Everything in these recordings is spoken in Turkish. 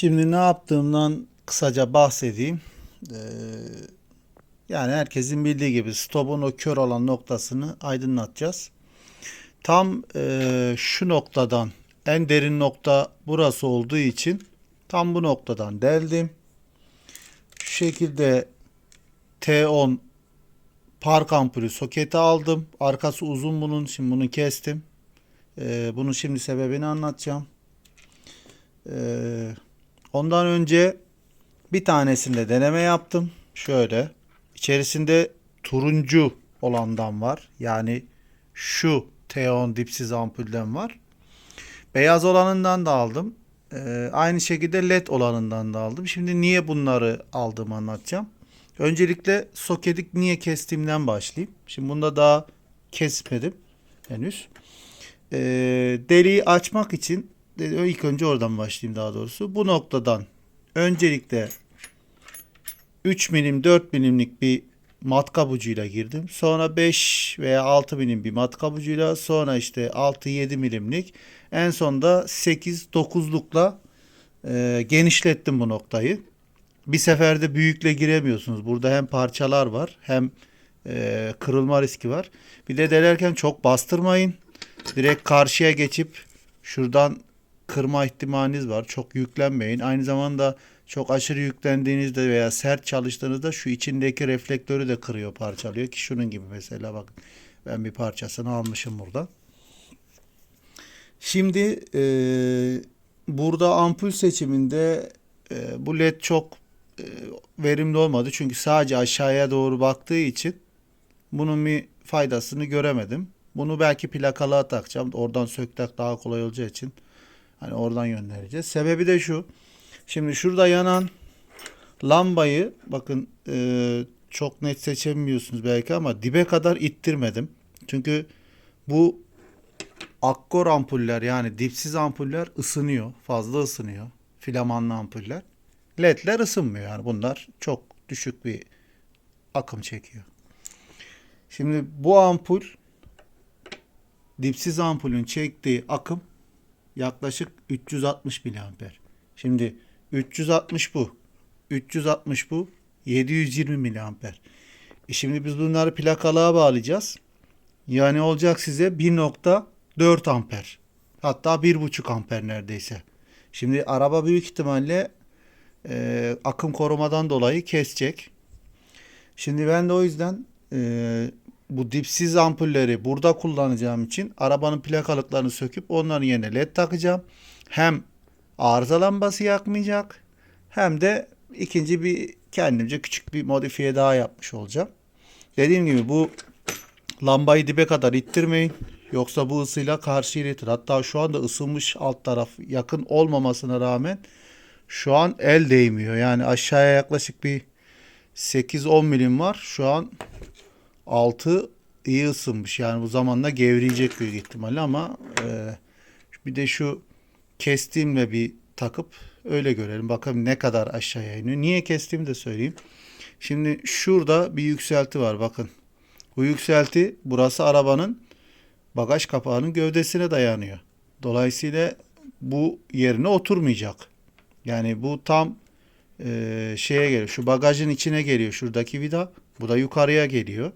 Şimdi ne yaptığımdan kısaca bahsedeyim. Ee, yani herkesin bildiği gibi stopun o kör olan noktasını aydınlatacağız. Tam e, şu noktadan en derin nokta burası olduğu için tam bu noktadan deldim. Şu şekilde T10 park ampulü soketi aldım. Arkası uzun bunun. Şimdi bunu kestim. Ee, bunun şimdi sebebini anlatacağım. Ee, ondan önce bir tanesinde deneme yaptım. Şöyle. İçerisinde turuncu olandan var. Yani şu T10 dipsiz ampulden var. Beyaz olanından da aldım. Ee, aynı şekilde led olanından da aldım. Şimdi niye bunları aldığımı anlatacağım. Öncelikle soketik niye kestiğimden başlayayım. Şimdi bunda daha kesmedim henüz. Ee, deliği açmak için ilk önce oradan başlayayım daha doğrusu. Bu noktadan öncelikle 3 milim 4 milimlik bir matkap ucuyla girdim. Sonra 5 veya 6 milim bir matkap ucuyla sonra işte 6-7 milimlik en sonda 8-9'lukla e, genişlettim bu noktayı. Bir seferde büyükle giremiyorsunuz. Burada hem parçalar var hem e, kırılma riski var. Bir de delerken çok bastırmayın. Direkt karşıya geçip şuradan kırma ihtimaliniz var. Çok yüklenmeyin. Aynı zamanda çok aşırı yüklendiğinizde veya sert çalıştığınızda şu içindeki reflektörü de kırıyor, parçalıyor ki şunun gibi mesela bakın ben bir parçasını almışım burada. Şimdi e, burada ampul seçiminde e, bu led çok e, verimli olmadı. Çünkü sadece aşağıya doğru baktığı için bunun bir faydasını göremedim. Bunu belki plakalığa takacağım. Oradan söktak daha kolay olacağı için hani oradan göndereceğiz. Sebebi de şu. Şimdi şurada yanan lambayı bakın e, çok net seçemiyorsunuz belki ama dibe kadar ittirmedim. Çünkü bu akkor ampuller yani dipsiz ampuller ısınıyor. Fazla ısınıyor. Filamanlı ampuller. LED'ler ısınmıyor yani bunlar çok düşük bir akım çekiyor. Şimdi bu ampul dipsiz ampulün çektiği akım yaklaşık 360 miliamper. Şimdi 360 bu. 360 bu. 720 miliamper. E şimdi biz bunları plakalığa bağlayacağız. Yani olacak size 1.4 amper. Hatta 1.5 amper neredeyse. Şimdi araba büyük ihtimalle e, akım korumadan dolayı kesecek. Şimdi ben de o yüzden e, bu dipsiz ampulleri burada kullanacağım için arabanın plakalıklarını söküp onların yerine led takacağım. Hem arıza lambası yakmayacak hem de ikinci bir kendimce küçük bir modifiye daha yapmış olacağım. Dediğim gibi bu lambayı dibe kadar ittirmeyin. Yoksa bu ısıyla karşı iletir. Hatta şu anda ısınmış alt taraf yakın olmamasına rağmen şu an el değmiyor. Yani aşağıya yaklaşık bir 8-10 milim var. Şu an altı iyi ısınmış. Yani bu zamanla gevreyecek büyük ihtimalle ama e, bir de şu kestiğimle bir takıp öyle görelim. Bakalım ne kadar aşağıya iniyor. Niye kestiğimi de söyleyeyim. Şimdi şurada bir yükselti var bakın. Bu yükselti burası arabanın bagaj kapağının gövdesine dayanıyor. Dolayısıyla bu yerine oturmayacak. Yani bu tam e, şeye geliyor. Şu bagajın içine geliyor şuradaki vida. Bu da yukarıya geliyor.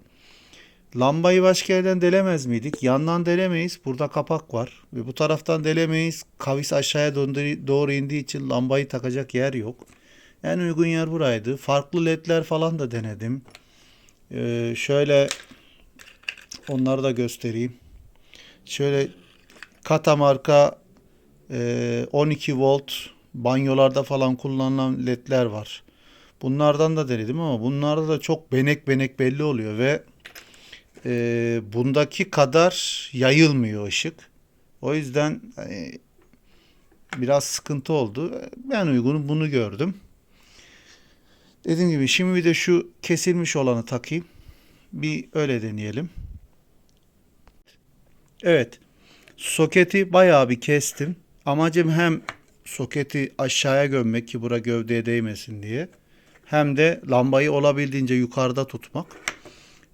Lambayı başka yerden delemez miydik? Yandan delemeyiz. Burada kapak var. Ve bu taraftan delemeyiz. Kavis aşağıya doğru indiği için lambayı takacak yer yok. En uygun yer buraydı. Farklı ledler falan da denedim. Ee, şöyle onları da göstereyim. Şöyle Kata marka e, 12 volt banyolarda falan kullanılan ledler var. Bunlardan da denedim ama bunlarda da çok benek benek belli oluyor ve e, bundaki kadar yayılmıyor ışık. O yüzden hani, biraz sıkıntı oldu. Ben uygunu bunu gördüm. Dediğim gibi şimdi bir de şu kesilmiş olanı takayım. Bir öyle deneyelim. Evet. Soketi bayağı bir kestim. Amacım hem soketi aşağıya gömmek ki bura gövdeye değmesin diye. Hem de lambayı olabildiğince yukarıda tutmak.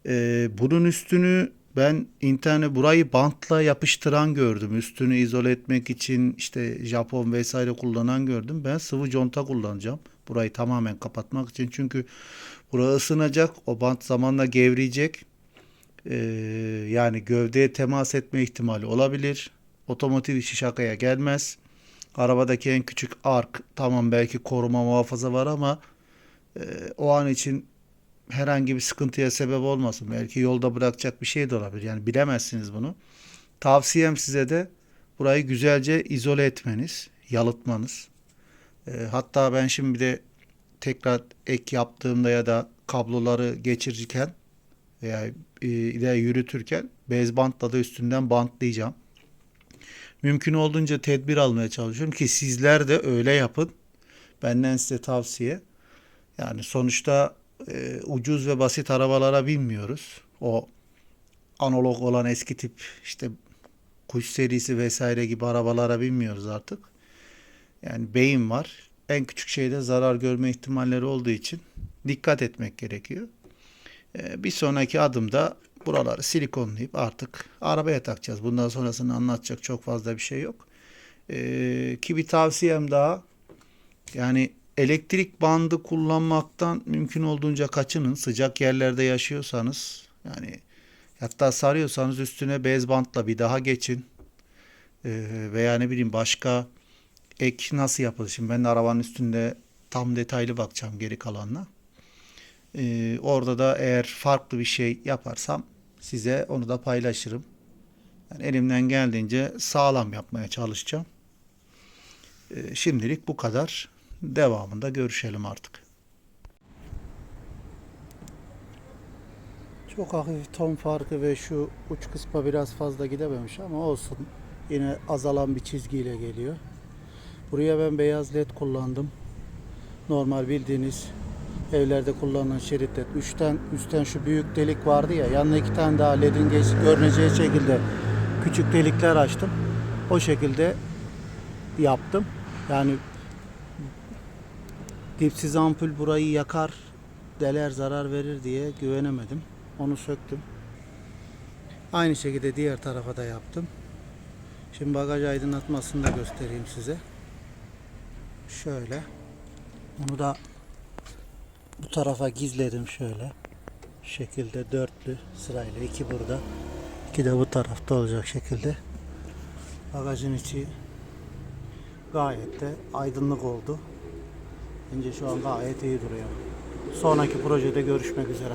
Ee, bunun üstünü Ben internet burayı bantla yapıştıran gördüm. Üstünü izole etmek için işte Japon vesaire kullanan gördüm. Ben sıvı conta kullanacağım. Burayı tamamen kapatmak için. Çünkü burası ısınacak. O bant zamanla gevreyecek. Ee, yani gövdeye temas etme ihtimali olabilir. Otomotiv işi şakaya gelmez. Arabadaki en küçük ark tamam belki koruma muhafaza var ama e, o an için herhangi bir sıkıntıya sebep olmasın. Belki yolda bırakacak bir şey de olabilir. Yani bilemezsiniz bunu. Tavsiyem size de burayı güzelce izole etmeniz, yalıtmanız. E, hatta ben şimdi de tekrar ek yaptığımda ya da kabloları geçirirken veya e, yürütürken bez bantla da üstünden bantlayacağım. Mümkün olduğunca tedbir almaya çalışıyorum ki sizler de öyle yapın. Benden size tavsiye. Yani sonuçta e, ucuz ve basit arabalara binmiyoruz. O analog olan eski tip işte kuş serisi vesaire gibi arabalara binmiyoruz artık. Yani beyin var. En küçük şeyde zarar görme ihtimalleri olduğu için dikkat etmek gerekiyor. E, bir sonraki adımda buraları silikonlayıp artık arabaya takacağız. Bundan sonrasını anlatacak çok fazla bir şey yok. E, ki bir tavsiyem daha yani elektrik bandı kullanmaktan mümkün olduğunca kaçının. Sıcak yerlerde yaşıyorsanız yani hatta sarıyorsanız üstüne bez bantla bir daha geçin. Ee, veya ne bileyim başka ek nasıl yapılır? Şimdi ben de arabanın üstünde tam detaylı bakacağım geri kalanına. Ee, orada da eğer farklı bir şey yaparsam size onu da paylaşırım. Yani elimden geldiğince sağlam yapmaya çalışacağım. Ee, şimdilik bu kadar. Devamında görüşelim artık. Çok hafif ton farkı ve şu uç kısma biraz fazla gidememiş ama olsun. Yine azalan bir çizgiyle geliyor. Buraya ben beyaz led kullandım. Normal bildiğiniz evlerde kullanılan şerit led. Üçten, üstten şu büyük delik vardı ya. Yanına iki tane daha ledin geç, görüneceği şekilde küçük delikler açtım. O şekilde yaptım. Yani dipsiz ampul burayı yakar, deler, zarar verir diye güvenemedim. Onu söktüm. Aynı şekilde diğer tarafa da yaptım. Şimdi bagaj aydınlatmasını da göstereyim size. Şöyle. Onu da bu tarafa gizledim şöyle. Şu şekilde dörtlü sırayla iki burada. iki de bu tarafta olacak şekilde. Bagajın içi gayet de aydınlık oldu. Bence şu an gayet iyi duruyor. Sonraki projede görüşmek üzere.